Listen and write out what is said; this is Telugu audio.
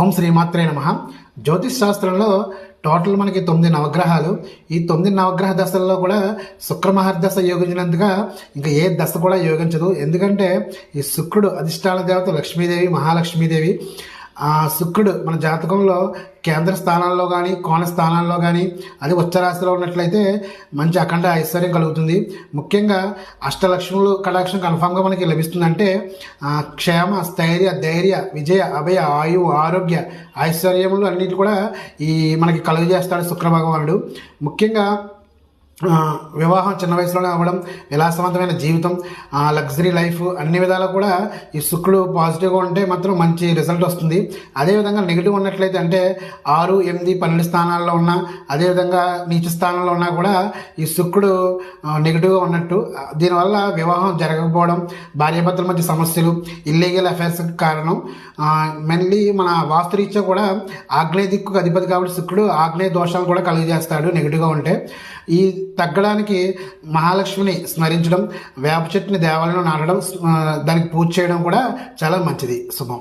ఓం శ్రీమాత్రే నమ. జ్యోతిష్ శాస్త్రంలో టోటల్ మనకి తొమ్మిది నవగ్రహాలు. ఈ తొమ్మిది నవగ్రహ దశల్లో కూడా శుక్ర మహర్దశ యోగించినందుగా ఇంకా ఏ దశ కూడా యోగించదు. ఎందుకంటే ఈ శుక్రుడు అధిష్టాన దేవత లక్ష్మీదేవి మహాలక్ష్మీదేవి. శుక్రుడు మన జాతకంలో కేంద్ర స్థానాల్లో కానీ కోణ స్థానాల్లో కానీ అది ఉచ్చరాశిలో ఉన్నట్లయితే మంచి అఖండ ఐశ్వర్యం కలుగుతుంది. ముఖ్యంగా అష్టలక్ష్ములు కటాక్షం కన్ఫామ్గా మనకి లభిస్తుందంటే క్షేమ స్థైర్య ధైర్య విజయ అభయ ఆయువు ఆరోగ్య ఐశ్వర్యములు అన్నిటి కూడా ఈ మనకి కలుగజేస్తాడు శుక్ర భగవానుడు ముఖ్యంగా వివాహం చిన్న వయసులోనే అవ్వడం విలాసవంతమైన జీవితం లగ్జరీ లైఫ్ అన్ని విధాలు కూడా ఈ శుక్రుడు పాజిటివ్గా ఉంటే మాత్రం మంచి రిజల్ట్ వస్తుంది. అదేవిధంగా నెగిటివ్ ఉన్నట్లయితే అంటే ఆరు ఎనిమిది పన్నెండు స్థానాల్లో ఉన్నా అదేవిధంగా నీచ స్థానంలో ఉన్నా కూడా ఈ శుక్రుడు నెగిటివ్గా ఉన్నట్టు. దీనివల్ల వివాహం జరగకపోవడం భార్యాభర్తల మధ్య సమస్యలు ఇల్లీగల్ అఫైర్స్ కారణం. మెన్లీ మన వాస్తురీత్యా కూడా ఆగ్నేయ దిక్కుకు అధిపతి కాబట్టి శుక్రుడు ఆగ్నేయ దోషాలు కూడా కలుగజేస్తాడు నెగిటివ్గా ఉంటే. ఈ తగ్గడానికి మహాలక్ష్మిని స్మరించడం వేప చెట్టుని దేవాలయంలో నాటడం దానికి పూజ చేయడం కూడా చాలా మంచిది. శుభం.